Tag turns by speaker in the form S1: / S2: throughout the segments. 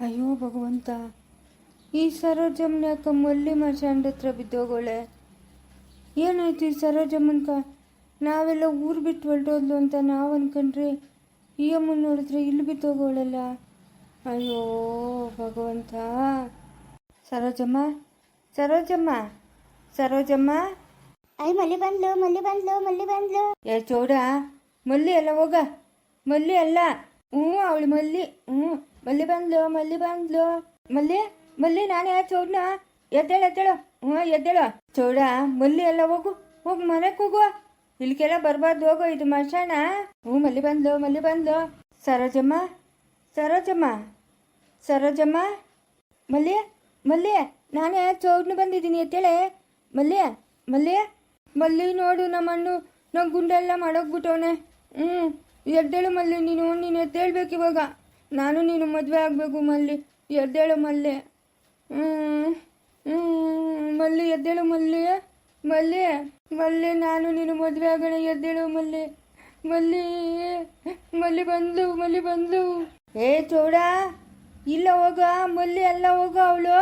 S1: ಅಯ್ಯೋ ಭಗವಂತ ಈ ಸರೋಜಮ್ಮನ ಯಾಕ ಮಲ್ಲಿ ಮರ್ಚಾಂಡ್ ಹತ್ರ ಬಿದ್ದೋಗೋಳೆ. ಏನಾಯ್ತು ಈ ಸರೋಜಮ್ಮನ್ಕ ನಾವೆಲ್ಲ ಊರು ಬಿಟ್ಟು ಹೊರಟೋದ್ಲು ಅಂತ ನಾವು ಅನ್ಕೊಂಡ್ರಿ ಈ ಅಮ್ಮನ ನೋಡಿದ್ರೆ ಇಲ್ಲಿ ಬಿದ್ದೋಗೋಳಲ್ಲ? ಅಯ್ಯೋ ಭಗವಂತ ಸರೋಜಮ್ಮ ಸರೋಜಮ್ಮ ಸರೋಜಮ್ಮ.
S2: ಅಯ್ಯ ಮಲ್ಲಿ ಬಂದ್ಲು ಮಲ್ಲಿ ಬಂದ್ಲು ಮಲ್ಲಿ ಬಂದ್ಲು.
S1: ಏ ಚೌಡ ಮಲ್ಲಿ ಅಲ್ಲ ಹೋಗ ಮಲ್ಲಿ ಅಲ್ಲ. ಹ್ಞೂ ಅವಳು ಮಲ್ಲಿ ಹ್ಞೂ. ಮಲ್ಲಿ ಬಂದ್ಲು ಮಲ್ಲಿ ಬಂದ್ಲು. ಮಲ್ಲಿ ಮಲ್ಲಿ, ನಾನೇ ಚೌಡ್ನ. ಎದ್ದೇಳು ಎದ್ದೇಳು. ಹ್ಞೂ, ಎದ್ದೇಳು. ಚೌಡ, ಮಲ್ಲಿ, ಎಲ್ಲ ಹೋಗು. ಹೋಗು, ಮನೆಗೆ ಹೋಗುವ ಇಲ್ಲಿಗೆಲ್ಲ ಬರಬಾರ್ದು, ಹೋಗು, ಇದು ಮಶಾಣ ಹ್ಞೂ, ಮಲ್ಲಿ ಬಂದ್ಲು ಮಲ್ಲಿ ಬಂದ್ಲು. ಸರೋಜಮ್ಮ ಸರೋಜಮ್ಮ ಸರೋಜಮ್ಮ. ಮಲ್ಲಿ ಮಲ್ಲಿ, ನಾನೇ ಚೌಡ್ನ ಬಂದಿದ್ದೀನಿ, ಎದ್ದೇಳೆ. ಮಲ್ಲಿ ಮಲ್ಲಿ ಮಲ್ಲಿ, ನೋಡು ನಮ್ಮ ಅಣ್ಣು ನಾವು ಗುಂಡೆಲ್ಲ ಮಾಡೋಗ್ಬಿಟ್ಟವನೆ. ಹ್ಞೂ, ಎದ್ದೇಳು, ಮಲ್ಲಿ. ನೀನು ನೀನು ಎದ್ದೇಳ್ಬೇಕು ಇವಾಗ. ನಾನು ನೀನು ಮದುವೆ ಆಗಬೇಕು, ಮಲ್ಲಿ. ಎದ್ದೇಳು, ಮಲ್ಲಿ. ಮಲ್ಲಿ, ಎದ್ದೇಳು, ಮಲ್ಲಿ. ಮಲ್ಲಿ ಮಲ್ಲಿ, ನಾನು ನೀನು ಮದುವೆ ಆಗೋಣ, ಎದ್ದೇಳು, ಮಲ್ಲಿ. ಮಲ್ಲಿ ಮಲ್ಲಿ ಬಂದ್ಲು ಮಲ್ಲಿ ಬಂದ್ಲು. ಏ, ಚೌಡ, ಇಲ್ಲ ಹೋಗ, ಮಲ್ಲಿ ಎಲ್ಲ ಹೋಗ ಅವಳು.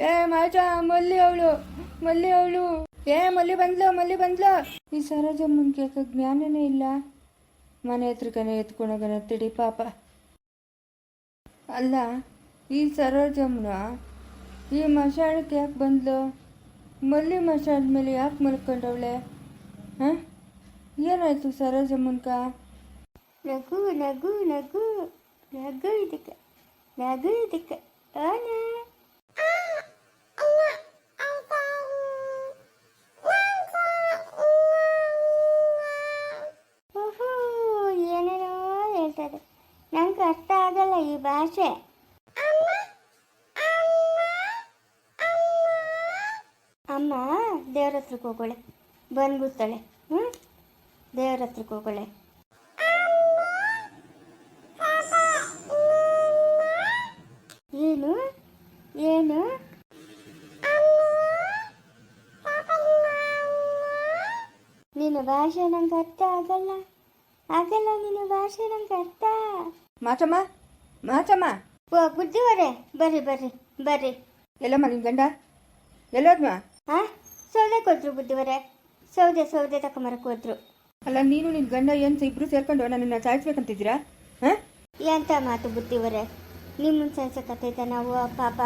S1: ಏ, ಮಾಚ, ಮಲ್ಲಿ ಅವಳು ಮಲ್ಲಿ ಅವಳು. ಏ, ಮಲ್ಲಿ ಬಂದ್ಲು ಮಲ್ಲಿ ಬಂದ್ಲು. ಈ ಸರೋಜಮ್ಮನ್ ಕೇಕ ಜ್ಞಾನನೇ ಇಲ್ಲ. ಮನೆ ಹತ್ರಕನೇ ಎತ್ಕೊಂಡೋಗನ ತಿಡಿ ಪಾಪ. ಅಲ್ಲ, ಈ ಸರೋಜಮ್ಮನ ಈ ಮಶಾಣಕ್ಕೆ ಯಾಕೆ ಬಂದ್ಲು? ಮಲ್ಲಿ ಮಶಾಣದ ಮೇಲೆ ಯಾಕೆ ಮಲ್ಕೊಂಡವಳೆ? ಹಾಂ? ಏನಾಯ್ತು ಸರೋಜಮ್ಮನ್ಕ
S2: ನಗು ನಗು ನಗು ನಗು ಇದಕ್ಕೆ ನಗು ಇದಕ್ಕೆ ಆನ ನಂಗೆ ಅರ್ಥ ಆಗಲ್ಲ ಈ ಭಾಷೆ. ಅಮ್ಮ ದೇವ್ರ ಹತ್ರಕ್ಕೆ ಹೋಗೋಳೆ. ಬಂದ್ಬಿಡ್ತಾಳೆ. ಹ್ಞೂ ದೇವ್ರ ಹತ್ರಕ್ಕೆ ಹೋಗೋಳೆ. ಏನು? ಏನು? ನಿನ್ನ ಭಾಷೆ ನಂಗೆ ಅರ್ಥ ಆಗಲ್ಲ. ಆಗಲ್ಲ ನಿನ್ನ ಭಾಷೆ ನಂಗೆ ಅರ್ಥ.
S1: ಮಾಚಮ್ಮ ಮಾಚಮ್ಮ
S2: ಓ ಬುದ್ಧಿವರೇ ಬರ್ರಿ ಬರ್ರಿ ಬರ್ರಿ.
S1: ಎಲ್ಲಮ್ಮ ನಿನ್ ಗಂಡ? ಎಲ್ಲೋದ್ಮ?
S2: ಹಾ ಸೌದೆ ಕೊಟ್ರು ಬುದ್ಧಿವರೇ. ಸೌದೆ ಸೌದೆ ತಕೊಂಬರಕ್ಕೆ ಹೋದ್ರು.
S1: ಅಲ್ಲ ನೀನು ನಿನ್ ಗಂಡ ಏನ್ ಇಬ್ರು ಸೇರ್ಕೊಂಡು ನನ್ನನ್ನು ಸಾಯಿಸ್ಬೇಕಂತಿದ್ದೀರಾ? ಹಾ?
S2: ಎಂತ ಮಾತು ಬುದ್ಧಿವರೇ? ನಿಮ್ಮನ್ನ ಸಾಯಿಸಕತ್ತೈತ ನಾವು ಪಾಪ.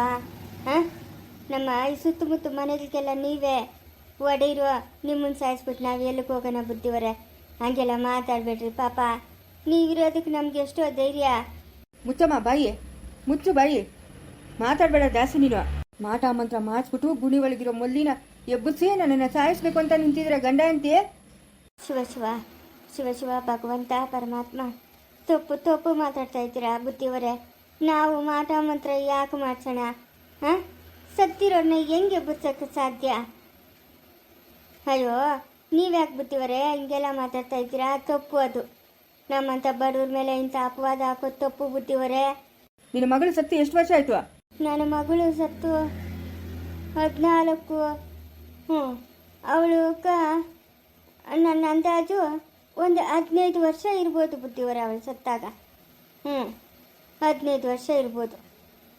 S2: ಹಾಂ? ನಮ್ಮ ಈ ಸುತ್ತಮುತ್ತ ಮನೆಗಳಿಗೆಲ್ಲ ನೀವೇ ಒಡೆಯಿರೋ ನಿಮ್ಮನ್ನು ಸಾಯಿಸ್ಬಿಟ್ಟು ನಾವು ಎಲ್ಲಿಗೆ ಹೋಗೋಣ ಬುದ್ಧಿವರೇ? ಹಂಗೆಲ್ಲ ಮಾತಾಡ್ಬೇಡ್ರಿ ಪಾಪ. ನೀವಿರೋದಕ್ಕೆ ನಮ್ಗೆ ಎಷ್ಟೋ ಧೈರ್ಯ.
S1: ಮುಚ್ಚಮ್ಮ ಬಾಯಿ. ಮುಚ್ಚು ಬಾಯಿ. ಮಾತಾಡಬೇಡ ಜಾಸ್ತಿ ನೀನು. ಮಾಟ ಮಂತ್ರ ಮಾಡಿಸ್ಬಿಟ್ಟು ಗುಣಿ ಒಳಗಿರೋ ಮೊಲ್ಲಿನ ಎಬ್ಬಿಸಿ ನನ್ನನ್ನು ಸಾಯಿಸ್ಬೇಕು ಅಂತ ನಿಂತಿದ್ರೆ ಗಂಡ ಅಂತೆ
S2: ಶಿವ ಶಿವ. ಶಿವ ಶಿವ ಭಗವಂತ ಪರಮಾತ್ಮ. ತಪ್ಪು ತಪ್ಪು ಮಾತಾಡ್ತಾ ಇದ್ದೀರಾ ಬುದ್ಧಿವರೇ ನಾವು ಮಾಟ ಮಂತ್ರ ಯಾಕೆ ಮಾಡ್ಸೋಣ? ಹಾಂ? ಸತ್ತಿರೋರ್ನ ಹೆಂಗೆ ಬುಚ್ಚಕ್ಕೆ ಸಾಧ್ಯ? ಅಯ್ಯೋ ನೀವ್ಯಾಕೆ ಬಿಟ್ಟಿವರೆ? ಹಿಂಗೆಲ್ಲ ಮಾತಾಡ್ತಾ ಇದ್ದೀರಾ? ತಪ್ಪು ಅದು. ನಮ್ಮಂಥ ಬಡವ್ರ ಮೇಲೆ ಇಂಥ ಅಪವಾದ ಹಾಕೋದು ತಪ್ಪು ಬಿಟ್ಟಿವರೆ?
S1: ನಿನ್ನ ಮಗಳು ಸತ್ತು ಎಷ್ಟು ವರ್ಷ ಆಯ್ತು?
S2: ನನ್ನ ಮಗಳು ಸತ್ತು ಹದಿನಾಲ್ಕು. ಹ್ಞೂ. ಅವಳು ಕ ನನ್ನ ಅಂದಾಜು ಒಂದು ಹದಿನೈದು ವರ್ಷ ಇರ್ಬೋದು ಬುದ್ಧಿವರ ಅವಳು ಸತ್ತಾಗ. ಹ್ಞೂ. ಹದಿನೈದು ವರ್ಷ ಇರ್ಬೋದು.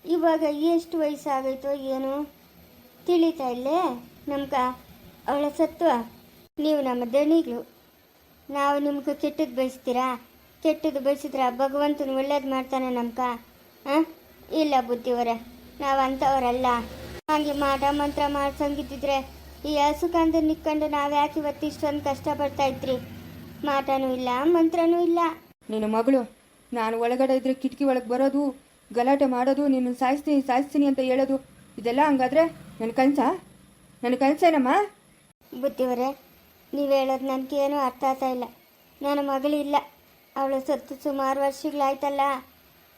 S2: ಇವಾಗ ಎಷ್ಟು ವಯಸ್ಸಾಗೈತೋ ಏನು ತಿಳಿತಾ ಇಲ್ಲೇ? ನಮ್ಗೆ ಅವಳ ಸತ್ತು ನೀವು ನಮ್ಮ ದಣಿಗಳು ನಾವು ನಿಮ್ಗೆ ಕೆಟ್ಟದ್ದು ಬಯಸ್ತೀರಾ? ಕೆಟ್ಟದ್ದು ಬಯಸಿದ್ರ ಭಗವಂತನ ಒಳ್ಳೇದು ಮಾಡ್ತಾನೆ ನಮ್ಕ ಹಾಂ ಇಲ್ಲ ಬುದ್ಧಿವರ ನಾವು ಅಂಥವರಲ್ಲ ಹಾಗೆ ಮಾಟ ಮಂತ್ರ ಮಾಡ್ಸಂಗಿದ್ದಿದ್ರೆ ಈ ಹಸುಕಂದು ನಿಕ್ಕಂಡು ನಾವು ಯಾಕೆ ಇವತ್ತು ಇಷ್ಟೊಂದು ಕಷ್ಟಪಡ್ತಾ ಇದ್ರಿ? ಮಾಟನೂ ಇಲ್ಲ ಮಂತ್ರನೂ ಇಲ್ಲ.
S1: ನಿನ್ನ ಮಗಳು ನಾನು ಒಳಗಡೆ ಇದ್ರೆ ಕಿಟಕಿ ಒಳಗೆ ಬರೋದು ಗಲಾಟೆ ಮಾಡೋದು ನೀನು ಸಾಯಿಸ್ತೀನಿ ಸಾಯಿಸ್ತೀನಿ ಅಂತ ಹೇಳೋದು ಇದೆಲ್ಲ ಹಂಗಾದ್ರೆ ನನ್ನ ಕನಸ? ನನ್ನ ಕನಸೇನಮ್ಮ?
S2: ಬುದ್ಧಿವರೇ ನೀವು ಹೇಳೋದು ನನಗೇನು ಅರ್ಥ ಆಗ್ತಾ ಇಲ್ಲ. ನನ್ನ ಮಗಳಿಲ್ಲ ಅವಳು ಸತ್ತು ಸುಮಾರು ವರ್ಷಗಳಾಯ್ತಲ್ಲ.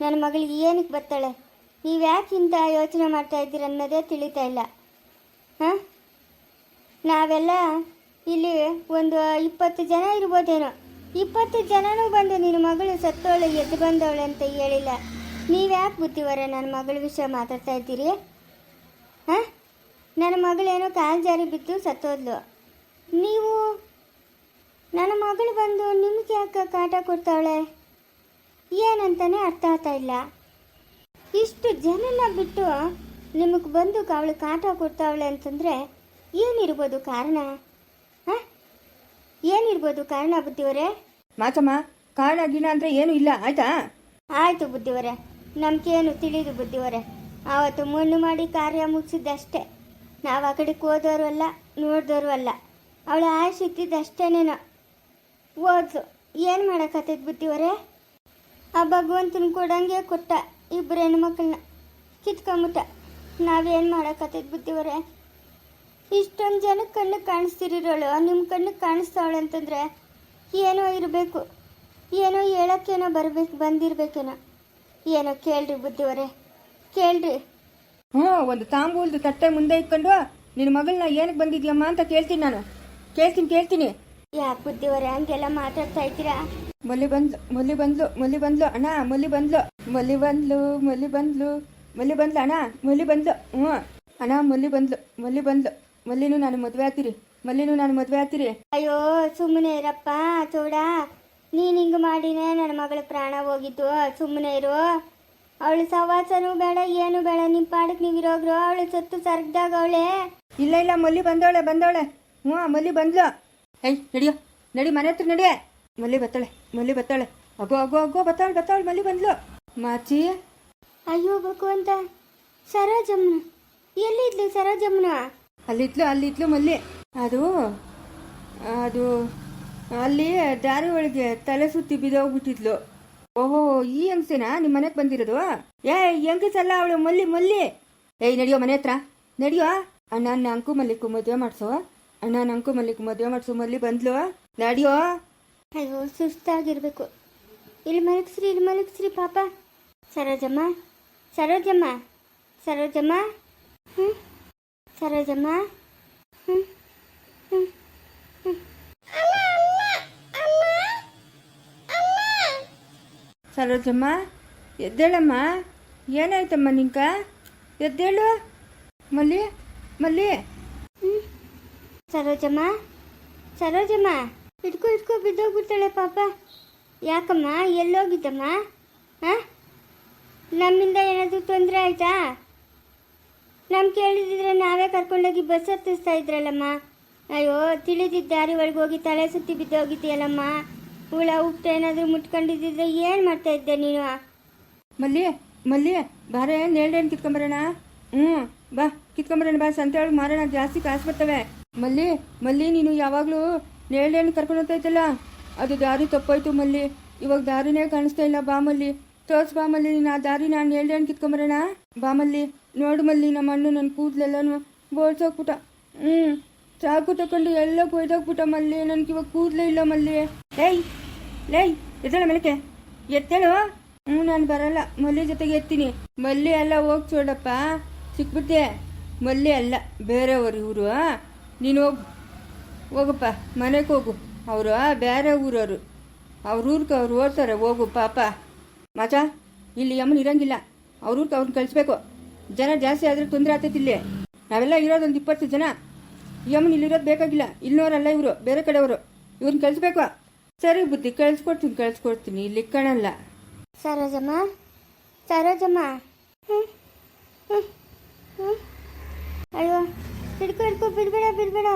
S2: ನನ್ನ ಮಗಳು ಏನಕ್ಕೆ ಬರ್ತಾಳೆ? ನೀವು ಯಾಕೆ ಇಂಥ ಯೋಚನೆ ಮಾಡ್ತಾ ಇದ್ದೀರ ಅನ್ನೋದೇ ತಿಳಿತಾ ಇಲ್ಲ. ಹಾಂ? ನಾವೆಲ್ಲ ಇಲ್ಲಿ ಒಂದು ಇಪ್ಪತ್ತು ಜನ ಇರ್ಬೋದೇನೋ. ಇಪ್ಪತ್ತು ಜನನೂ ಬಂದು ನಿನ್ನ ಮಗಳು ಸತ್ತೋಳೆ, ಎದ್ದು ಬಂದವಳೆ ಅಂತ ಹೇಳಿಲ್ಲ. ನೀವ್ಯಾಕೆ ಬುದ್ಧಿವರ ನನ್ನ ಮಗಳ ವಿಷಯ ಮಾತಾಡ್ತಾ ಇದ್ದೀರಿ? ಹಾಂ? ನನ್ನ ಮಗಳೇನೋ ಕಾಲು ಜಾರಿ ಬಿದ್ದು ಸತ್ತೋದ್ಲು. ನೀವು ನನ್ನ ಮಗಳು ಬಂದು ನಿಮ್ಗೆ ಯಾಕೆ ಕಾಟ ಕೊಡ್ತಾಳೆ? ಏನಂತಾನೆ ಅರ್ಥ ಆಗ್ತಾ ಇಲ್ಲ. ಇಷ್ಟು ಜನನ ಬಿಟ್ಟು ನಿಮಗೆ ಬಂದು ಅವಳು ಕಾಟ ಕೊಡ್ತಾವಳೆ ಅಂತಂದ್ರೆ ಏನಿರ್ಬೋದು ಕಾರಣ? ಹಾಂ? ಏನಿರ್ಬೋದು ಕಾರಣ ಬುದ್ಧಿವರೇ?
S1: ಮಾತಮ್ಮ ಕಾರಣ ಗಿಣ ಅಂದರೆ ಏನು ಇಲ್ಲ ಆಯ್ತಾ?
S2: ಆಯ್ತು ಬುದ್ಧಿವರೇ ನಮ್ಗೇನು ತಿಳಿದು ಬುದ್ಧಿವರೇ. ಆವತ್ತು ಮಣ್ಣು ಮಾಡಿ ಕಾರ್ಯ ಮುಗಿಸಿದ್ದಷ್ಟೇ. ನಾವು ಆ ಕಡೆಗೆ ಹೋದವರು ಅಲ್ಲ ನೋಡಿದವರು ಅಲ್ಲ. ಅವಳ ಆಯುಷ್ ಇದ್ದಿದ್ದಷ್ಟೇನೇನೋ ಓದ್ಸು. ಏನು ಮಾಡೋಕತ್ತೈತೆ ಬುದ್ಧಿವರೇ? ಆ ಭಗವಂತನ ಕೊಡಂಗೆ ಕೊಟ್ಟ ಇಬ್ಬರು ಹೆಣ್ಮಕ್ಳನ್ನ ಕಿತ್ಕೊಂಬಿಟ್ಟ. ನಾವೇನು ಮಾಡೋಕತ್ತೈತೆ ಬುದ್ಧಿವರೇ? ಇಷ್ಟೊಂದು ಜನಕ್ಕೆ ಕಣ್ಣು ಕಾಣಿಸ್ತಿರೋಳು. ನಿಮ್ಮ ಕಣ್ಣು ಕಾಣಿಸ್ತಾವಳೆ ಅಂತಂದರೆ ಏನೋ ಇರಬೇಕು. ಏನೋ ಹೇಳೋಕ್ಕೇನೋ ಬರಬೇಕು, ಬಂದಿರಬೇಕೇನೋ. ಏನೋ ಕೇಳ್ರಿ ಬುದ್ಧಿವರೇ. ಕೇಳ್ರಿ.
S1: ಹ್ಞೂ ಒಂದು ತಾಂಬೂಲ್ದು ತಟ್ಟೆ ಮುಂದೆ ಇಟ್ಕೊಂಡು ನಿನ್ನ ಮಗಳನ್ನ ಏನಕ್ಕೆ ಬಂದಿದ್ಯಮ್ಮ ಅಂತ ಕೇಳ್ತೀನಿ ನಾನು. ಕೇಳ್ತೀನಿ ಕೇಳ್ತೀನಿ.
S2: ಯಾಕೆ ಬುದ್ಧಿವರೇ? ಹಂಗೆಲ್ಲ ಮಾತಾಡ್ತಾ ಇದ್ದೀರಾ?
S1: ಮೊಲಿ ಬಂದ್ಲು ಮೊಲಿ ಬಂದ್ಲು ಮೊಲಿ ಬಂದ್ಲು ಅಣ್ಣ ಮೊಲಿ ಬಂದ್ಲು. ಮೊಲಿ ಬಂದ್ಲು ಮಲ್ಲಿ ಬಂದ್ಲು ಮೊಲಿ ಬಂದ್ಲು ಅಣ್ಣ ಮೊಲಿ ಬಂದ್ಲು. ಹ್ಞೂ. ಅಣ್ಣ ಮೊಲಿ ಬಂದ್ಲು ಮೊಲಿ ಬಂದ್ಲು. ಮಲ್ಲಿನೂ ನಾನು ಮದುವೆ ಆತೀರಿ ಮಲ್ಲಿನೂ ನಾನು ಮದುವೆ ಆತೀರಿ
S2: ಅಯ್ಯೋ ಸುಮ್ಮನೆ ಇರಪ್ಪ ಚೌಡ. ನೀನು ಹಿಂಗೆ ಮಾಡಿನೇ ನನ್ನ ಮಗಳ ಪ್ರಾಣ ಹೋಗಿದ್ದು ಸುಮ್ಮನೆ ಇರು. ಅವಳು ಸವಾಸನೂ ಬೇಡ ಏನು ಬೇಡ. ನಿಮ್ಮ ಪಾಡಕ್ಕೆ ನೀವು ಇರೋಗ್ರು. ಅವಳು ಸತ್ತು ಸರ್ಗದಾಗ ಅವಳೆ.
S1: ಇಲ್ಲ ಇಲ್ಲ ಮಲ್ಲಿ ಬಂದವಳೆ ಬಂದವಳೆ. ಹ್ಞೂ ಮಲ್ಲಿ ಬಂದ್ಲು. ಏಯ್ ನಡಿಯೋ. ನಡಿ ಮನೆ ಹತ್ರ ನಡಿಯ ಮಲ್ಲಿ ಬತ್ತಾಳೆ ಮಲ್ಲಿ ಬತ್ತಾಳೆ. ಅಗೋ ಅಗೋ ಅಗೋ ಬತ್ತಾಳೆ ಬತ್ತಾಳೆ ಮಲ್ಲಿ ಬಂದ್ಲು. ಮಾಚಿ.
S2: ಅಯ್ಯೋ ಭಗವಂತ ಸರೋಜಮ್ಮ ಎಲ್ಲಿದ್ಲು ಸರೋಜಮ್ಮನ?
S1: ಅಲ್ಲಿದ್ಲು ಅಲ್ಲಿದ್ಲು ಮಲ್ಲಿ. ಅದು ಅದು ಅಲ್ಲಿ ದಾರಿ ಒಳಗೆ ತಲೆ ಸುತ್ತಿ ಬಿದ್ದೋಗ್ಬಿಟ್ಟಿದ್ಲು. ಓಹೋ ಈ ಹೆಂಗಸೇನಾ? ನಿಮ್ಮ ಮನೆಗೆ ಬಂದಿರೋದು? ಏ ಹೆಂಗಸಲ್ಲ ಅವಳು? ಮಲ್ಲಿ ಮಲ್ಲಿ. ಏಯ್ ನಡಿಯೋ ಮನೆ ಹತ್ರ. ನಡಿಯೋ. ಅಣ್ಣ ಅಣ್ಣ ಅಂಕು ಮಲ್ಲಿಕ್ಕು ಮದುವೆ ಮಾಡಿಸು. ಅಣ್ಣ ನಂಕು ಅಂಕು ಮಲ್ಲಿಕ್ ಮದುವೆ ಮಾಡಿಸು ಮಲ್ಲಿ ಬಂದ್ಲು? ನಡಿಯೋ
S2: ಅಯ್ಯೋ ಸುಸ್ತಾಗಿರ್ಬೇಕು. ಇಲ್ಲಿ ಮಲಗಿಸ್ರಿ ಇಲ್ಲಿ ಮಲಗಿಸ್ರಿ ಪಾಪ. ಸರೋಜಮ್ಮ ಸರೋಜಮ್ಮ ಸರೋಜಮ್ಮ. ಹ್ಞೂ ಸರೋಜಮ್ಮ. ಹ್ಞೂ ಹ್ಞೂ ಹ್ಞೂ
S1: ಸರೋಜಮ್ಮ ಎದ್ದೇಳಮ್ಮ. ಏನಾಯ್ತಮ್ಮ ನಿಂಕ? ಎದ್ದೇಳು. ಮಲ್ಲಿ ಮಲ್ಲಿ.
S2: ಸರೋಜಮ್ಮ? ಸರೋಜಮ್ಮ ಇಟ್ಕೋ ಇಟ್ಕೋ ಬಿದ್ದೋಗ್ಬಿಡ್ತಾಳೆ ಪಾಪ. ಯಾಕಮ್ಮ, ಎಲ್ಲೋಗಿದ್ದಮ್ಮ? ಹಾಂ? ನಮ್ಮಿಂದ ಏನಾದರೂ ತೊಂದರೆ ಆಯ್ತಾ? ನಮ್ ಕೇಳಿದಿದ್ರೆ ನಾವೇ ಕರ್ಕೊಂಡೋಗಿ ಬಸ್ ಹತ್ತಿಸ್ತಾ ಇದ್ರಲ್ಲಮ್ಮ. ಅಯ್ಯೋ, ತಿಳಿದಿದ್ದ ದಾರಿ ಒಳಗೆ ಹೋಗಿ ತಲೆ ಸುತ್ತಿ ಬಿದ್ದೋಗಿದ್ದೀಯಲ್ಲಮ್ಮ. ಹುಳ ಉಪ್ಪು ಏನಾದರೂ ಮುಟ್ಕೊಂಡಿದ್ದಿದ್ರೆ ಏನು ಮಾಡ್ತಾ ಇದ್ದೆ ನೀನು?
S1: ಮಲ್ಲಿ ಮಲ್ಲಿ ಬಾರೆ ನೇಳ್ಡೇನು ಕಿತ್ಕೊಂಬರೋಣ ಹ್ಞೂ ಬಾ ಕಿತ್ಕೊಂಬರೋಣ ಬಾ ಸಂತೆ ಒಳಗೆ ಮಾರೋಣ, ಜಾಸ್ತಿ ಕಾಸು ಬರ್ತವೆ. ಮಲ್ಲಿ ಮಲ್ಲಿ, ನೀನು ಯಾವಾಗಲೂ ನೇಳೇನು ಕರ್ಕೊಂಡು ಹೋಗ್ತಾ ಅದು ದಾರಿ ತಪ್ಪೋಯ್ತು ಮಲ್ಲಿ. ಇವಾಗ ದಾರಿನೇ ಕಾಣಿಸ್ತಾ ಇಲ್ಲ. ಬಾ ಮಲ್ಲಿ. ತೋರ್ಸ್ ಬಾ ಮಲ್ಲಿ, ನೀನು ಆ ದಾರಿ ನಾನು ನೇಲ್ಡೇನು ಕಿತ್ಕೊಂಬರೋಣ. ಬಾ ಮಲ್ಲಿ. ನೋಡು ಮಲ್ಲಿ, ನಮ್ಮ ಅಣ್ಣ ನನ್ನ ಕೂದಲೆಲ್ಲನೂ ಬೋಳ್ಸೋಗ್ಬಿಟ್ಟ. ಹ್ಞೂ ಚಾಕು ತಕೊಂಡು ಎಲ್ಲ ಕೊಯ್ದೋಗ್ಬಿಟ್ಟ ಮಲ್ಲಿ. ನನಗೆ ಇವಾಗ ಕೂದಲೇ ಇಲ್ಲ ಮಲ್ಲಿ. ಏಯ್ ಲೇಯ್ ಎದ್ದೇಳ ಮೆಲಕೆ ಎತ್ತೇಳು ಹ್ಞೂ ನಾನು ಬರಲ್ಲ. ಮಲ್ಲಿ ಜೊತೆಗೆ ಎತ್ತೀನಿ. ಮಲ್ಲಿ ಎಲ್ಲ ಹೋಗಿ ಚೋಡಪ್ಪ ಸಿಕ್ಬಿಟ್ಟೆ ಮಲ್ಲಿ ಅಲ್ಲ, ಬೇರೆಯವರು ಇವರು ನೀನು ಹೋಗು. ಹೋಗಪ್ಪ, ಮನೆಗೆ ಹೋಗು. ಅವರು ಬೇರೆ ಊರವರು. ಅವ್ರ ಊರ್ಗೆ ಅವ್ರು ಓದ್ತಾರೆ ಹೋಗು, ಪಾಪ. ಮಜ ಇಲ್ಲಿ ಯಮನ್ ಇರಂಗಿಲ್ಲ. ಅವ್ರ ಊರ್ಗೆ ಅವ್ರನ್ನ ಕಳಿಸ್ಬೇಕು. ಜನ ಜಾಸ್ತಿ ಆದರೆ ತೊಂದರೆ ಆಗ್ತೈತಿ ಇಲ್ಲಿ. ನಾವೆಲ್ಲ ಇರೋದೊಂದು ಇಪ್ಪತ್ತು ಜನ. ಯಮನ್ ಇಲ್ಲಿರೋದು ಬೇಕಾಗಿಲ್ಲ. ಇಲ್ಲಿನವರಲ್ಲ ಇವರು, ಬೇರೆ ಕಡೆಯವರು. ಇವ್ರನ್ನ ಕಳಿಸ್ಬೇಕು. ಸರಿ ಬುದ್ಧಿ, ಕಳಿಸ್ಕೊಡ್ತೀನಿ ಕಳಿಸ್ಕೊಡ್ತೀನಿ. ಇಲ್ಲಿ ಕಣಲ್ಲ.
S2: ಸರೋಜಮ್ಮ ಸರೋಜಮ್ಮ. ಹ್ಞೂ ಹ್ಞೂ ಹ್ಞೂ ಅಯ್ಯೋ. ಹಿಡ್ಕೊ ಹಿಡ್ಕೊ, ಬಿಡ್ಬೇಡ ಬಿಡ್ಬೇಡ.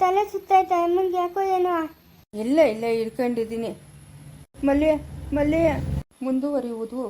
S2: ತಲೆ ಸುತ್ತಾಯ್ತಾ? ಅಮ್ಮನಿಗೆ ಯಾಕೋ ಏನೋ?
S1: ಇಲ್ಲ ಇಲ್ಲ, ಹಿಡ್ಕೊಂಡಿದ್ದೀನಿ. ಮಲ್ಲಿ ಮಲ್ಲಿ ಮುಂದುವರಿಯುವುದು.